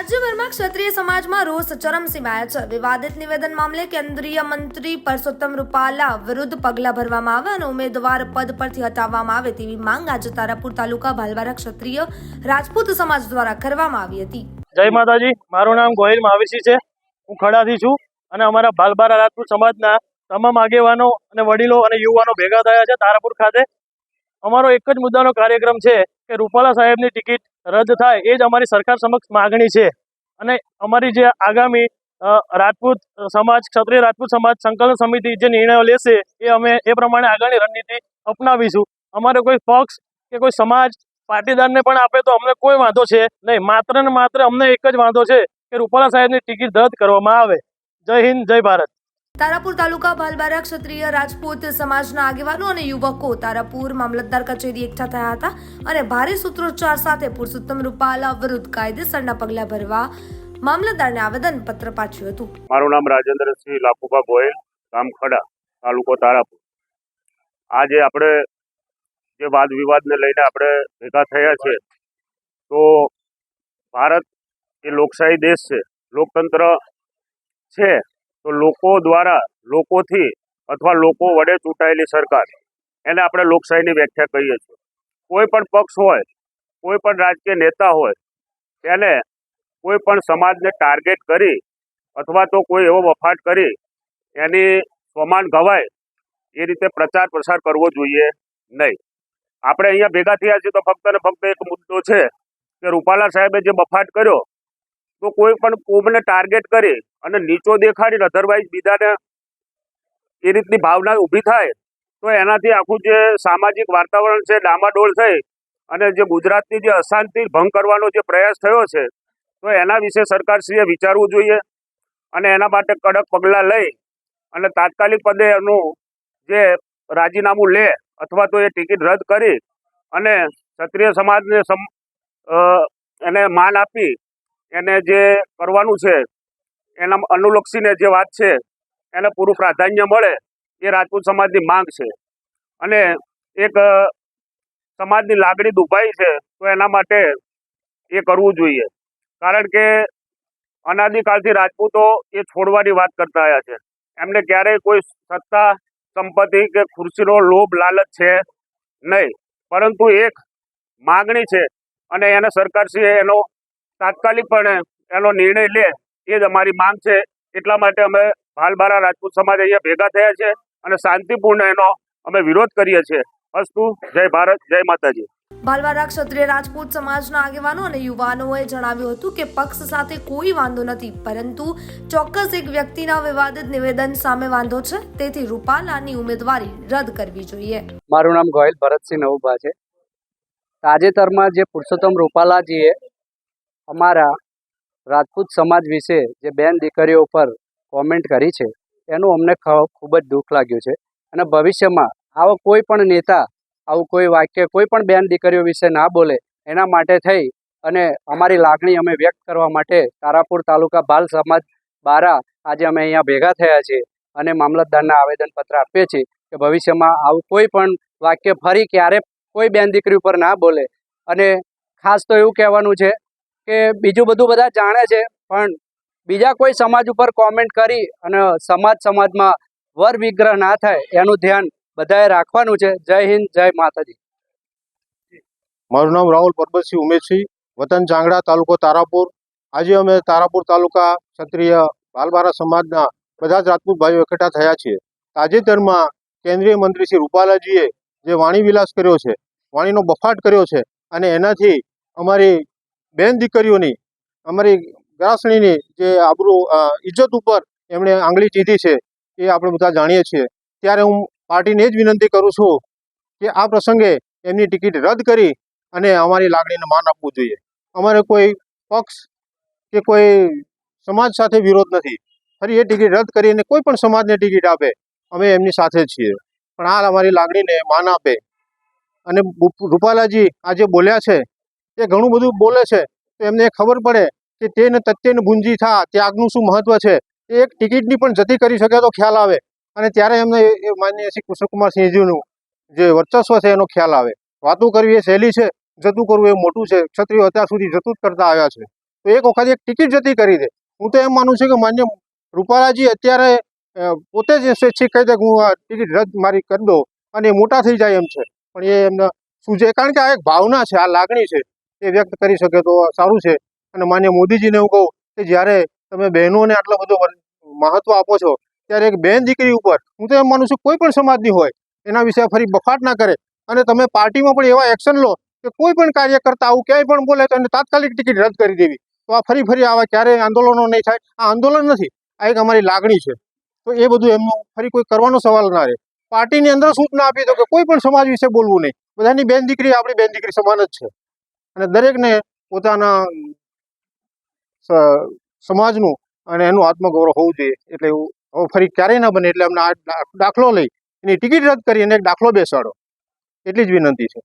રાજ્યભરમાં ક્ષત્રિય સમાજમાં રોષ ચરમસીમાએ છે. વિવાદિત નિવેદન મામલે કેન્દ્રીય મંત્રી પરસોત્તમ રૂપાલા વિરુદ્ધ પગલાં ભરવામાં આવે અને ઉમેદવાર પદ પરથી હટાવવામાં આવે તેવી માંગ આજે તારાપુર તાલુકા ભાલવારા ક્ષત્રિય રાજપૂત સમાજ દ્વારા કરવામાં આવી હતી. જય માતાજી, મારું નામ ગોહિલ મહાવીરસિંહ છે. હું ખડાથી છું અને અમારા ભાલબારા રાજપૂત સમાજના તમામ આગેવાનો અને વડીલો અને યુવાનો ભેગા થયા છે તારાપુર ખાતે. અમારો એક જ મુદ્દાનો કાર્યક્રમ છે કે રૂપાલા સાહેબની ટિકિટ રદ થાય એ જ અમારી સરકાર સમક્ષ માગણી છે. અને અમારી જે આગામી રાજપૂત સમાજ, ક્ષત્રિય રાજપૂત સમાજ સંકલન સમિતિ જે નિર્ણયો લેશે એ અમે એ પ્રમાણે આગળની રણનીતિ અપનાવીશું. અમારે કોઈ પક્ષ કે કોઈ સમાજ પાટીદારને પણ આપે તો અમને કોઈ વાંધો છે નહીં. માત્ર ને માત્ર અમને એક જ વાંધો છે કે રૂપાલા સાહેબની ટિકિટ રદ કરવામાં આવે. જય હિન્દ, જય ભારત. તારાપુર તાલુકા ભાલબારા ક્ષત્રિય રાજપૂત સમાજના આગેવાનો અને યુવકો તારાપુર મામલતદાર કચેરી એકઠા થયા હતા અને ભારે સૂત્રોચ્ચાર સાથે પુરુષોત્તમ રૂપાલા વિરુદ્ધ કાયદેસરના પગલાં ભરવા મામલતદારને આવેદન પત્ર પાછું હતું. મારું નામ રાજેન્દ્રસિંહ લાખુભા ગોયલ ગામ ખડા તાલુકો તારાપુર. આજે આપણે જે વાદ વિવાદને લઈને આપણે ભેગા થયા છે, તો ભારત એ લોકશાહી દેશ છે, લોકતંત્ર છે તો લોકો દ્વારા, લોકોથી અથવા લોકો વડે ચૂંટાયેલી સરકાર, એને આપણે લોકશાહીની વ્યાખ્યા કહીએ છીએ. કોઈ પણ પક્ષ હોય, કોઈ પણ રાજકીય નેતા હોય, તેને કોઈ પણ સમાજને ટાર્ગેટ કરી અથવા તો કોઈ એવો વફાટ કરી, એની સ્વમાન ગવાય, એ રીતે પ્રચાર પ્રસાર કરવો જોઈએ નહીં. આપણે અહીંયા ભેગા થયા છીએ તો ફક્ત ને ફક્ત એક મુદ્દો છે કે રૂપાલા સાહેબે જે બફાટ કર્યો તો કોઈ પણ કોમને ટાર્ગેટ કરી અને નીચો દેખાડીને અધરવાઇઝ બીજાને એ રીતની ભાવના ઊભી થાય, તો એનાથી આખું જે સામાજિક વાતાવરણ છે, ડામાડોળ થઈ અને જે ગુજરાતની જે અશાંતિ ભંગ કરવાનો જે પ્રયાસ થયો છે, તો એના વિશે સરકારશ્રીએ વિચારવું જોઈએ અને એના માટે કડક પગલાં લઈ અને તાત્કાલિક પદે એનું જે રાજીનામું લે અથવા તો એ ટિકિટ રદ કરી અને ક્ષત્રિય સમાજને સમ એને માન આપી એને જે કરવાનું છે, એના અનુલક્ષીને જે વાત છે, એને પૂરું પ્રાધાન્ય મળે એ રાજપૂત સમાજની માંગ છે. અને એક સમાજની લાગણી દુભાઈ છે, તો એના માટે એ કરવું જોઈએ. કારણ કે અનાદિકાળથી રાજપૂતો એ છોડવાની વાત કરતા આવ્યા છે. એમને ક્યારેય કોઈ સત્તા, સંપત્તિ કે ખુરશીનો લોભ, લાલચ છે નહીં. પરંતુ એક માગણી છે અને એને સરકારશ્રીએ એનો તાત્કાલિકપણે એનો નિર્ણય લે એ જ અમારી માંગ છે. એટલા માટે અમે ભાલબારા રાજપૂત સમાજ અહીંયા ભેગા થયા છે અને શાંતિપૂર્ણ એનો અમે વિરોધ કરીએ છીએ. અસ્તુ જય ભારત જય માતાજી. ભાલવારા ક્ષત્રિય રાજપૂત સમાજના આગેવાનો અને યુવાનોએ જણાવ્યું હતું કે પક્ષ સાથે કોઈ વાંધો નથી પરંતુ ચોક્કસ એક વ્યક્તિના વિવાદિત નિવેદન સામે વાંધો છે તેથી રૂપાલાની ઉમેદવારી રદ કરવી જોઈએ. મારું નામ ગોયલ ભરતસિંહ નવુભા છે. તાજેતરમાં જે પુરુષોત્તમ રૂપાલાજીએ અમારા રાજપૂત સમાજ વિશે જે બેન દીકરીઓ પર કોમેન્ટ કરી છે, એનું અમને ખૂબ જ દુઃખ લાગ્યું છે. અને ભવિષ્યમાં આવો કોઈ પણ નેતા, આવું કોઈ વાક્ય, કોઈ પણ બેન દીકરીઓ વિશે ના બોલે, એના માટે થઈ અને અમારી લાગણી અમે વ્યક્ત કરવા માટે તારાપુર તાલુકા બાલ સમાજ બારા આજે અમે અહીંયા ભેગા થયા છીએ અને મામલતદારના આવેદનપત્ર આપીએ છીએ કે ભવિષ્યમાં આવું કોઈ પણ વાક્ય ફરી ક્યારે કોઈ બેન દીકરી ઉપર ના બોલે. અને ખાસ તો એવું કહેવાનું છે કે બીજું બધું બધા જાણે છે, પણ બીજા કોઈ સમાજ ઉપર કોમેન્ટ કરી અને સમાજ સમાજમાં વર વિગ્રહ ના થાય એનું ધ્યાન બધાએ રાખવાનું છે. જય હિન્દ, જય માતાજી. મારું નામ રાહુલ પરબતસિંહ ઉમેશસિંહ વતન ચાંગડા, તાલુકો તારાપુર. આજે અમે તારાપુર તાલુકા ક્ષત્રિય બાલબારા સમાજના બધા જ રાજપૂત ભાઈઓ એકઠા થયા છીએ. તાજેતરમાં કેન્દ્રીય મંત્રી શ્રી રૂપાલાજીએ જે વાણી વિલાસ કર્યો છે, વાણીનો બફાટ કર્યો છે અને એનાથી અમારી બેન દીકરીઓની અમારી ગ્રાસણીની જે અ, ઇજ્જત ઉપર એમણે આંગળી ચીધી છે એ આપણે બધા જાણીએ છીએ. ત્યારે હું પાર્ટીને જ વિનંતી કરું છું કે આ પ્રસંગે એમની ટિકિટ રદ કરી અને અમારી લાગણીને માન આપવું જોઈએ. અમારે કોઈ પક્ષ કે કોઈ સમાજ સાથે વિરોધ નથી. ફરી એ ટિકિટ રદ કરીને કોઈ પણ સમાજને ટિકિટ આપે અમે એમની સાથે છીએ. પણ આ અમારી લાગણીને માન આપે. અને રૂપાલાજી આજે બોલ્યા છે એ ઘણું બધું બોલે છે. તો એમને ખબર પડે કે તેને તત્યને ગુંજી થા, ત્યાગનું શું મહત્વ છે? એ એક ટિકિટની પણ જતી કરી શકે તો ખ્યાલ આવે. અને ત્યારે એમને એ- માનનીય શ્રી કૃષ્ણકુમાર સિંહજીનું જે વર્ચસ્વ છે એનો ખ્યાલ આવે. વાતો કરવી એ સહેલી છે, જતું કરવું એ મોટું છે, ક્ષત્રિયો અત્યાર સુધી જતું જ કરતા આવ્યા છે. તો એક વખત એક ટિકિટ જતી કરી દે. હું તો એમ માનું છું કે માન્ય રૂપાલાજી અત્યારે પોતે જ સ્વૈચ્છિક કહી દે હું આ ટિકિટ રદ મારી કરી દઉં. અને મોટા થઈ જાય એમ છે. પણ એ એમને છે? કારણ કે આ એક ભાવના છે, આ લાગણી છે. એ વ્યક્ત કરી શકે તો સારું છે. અને માન્ય મોદીજીને હું કહું કે જ્યારે તમે બહેનોને આટલો બધો મહત્વ આપો છો, ત્યારે એક બેન દીકરી ઉપર, હું તો એમ માનું છું કોઈ પણ સમાજની હોય, એના વિશે ફરી બફાટ ના કરે. અને તમે પાર્ટીમાં પણ એવા એક્શન લો કે કોઈ પણ કાર્ય કરતા આવું ક્યાંય પણ બોલે તો એને તાત્કાલિક ટિકિટ રદ કરી દેવી. તો આ ફરી ફરી આવા ક્યારેય આંદોલનો નહીં થાય. આ આંદોલન નથી, આ એક અમારી લાગણી છે. તો એ બધું એમનું ફરી કોઈ કરવાનો સવાલ ના રહે. પાર્ટીની અંદર સૂચના આપી દો કે કોઈ પણ સમાજ વિશે બોલવું નહીં. બધાની બેન દીકરી આપણી બેન દીકરી સમાન જ છે. અને દરેકને પોતાના સમાજનું અને એનું આત્મગૌરવ હોવું જોઈએ. એટલે એવું ફરી ક્યારેય ના બને, એટલે અમને આ દાખલો લઈ, એની ટિકિટ રદ કરી અને એક દાખલો બેસાડો. એટલી જ વિનંતી છે.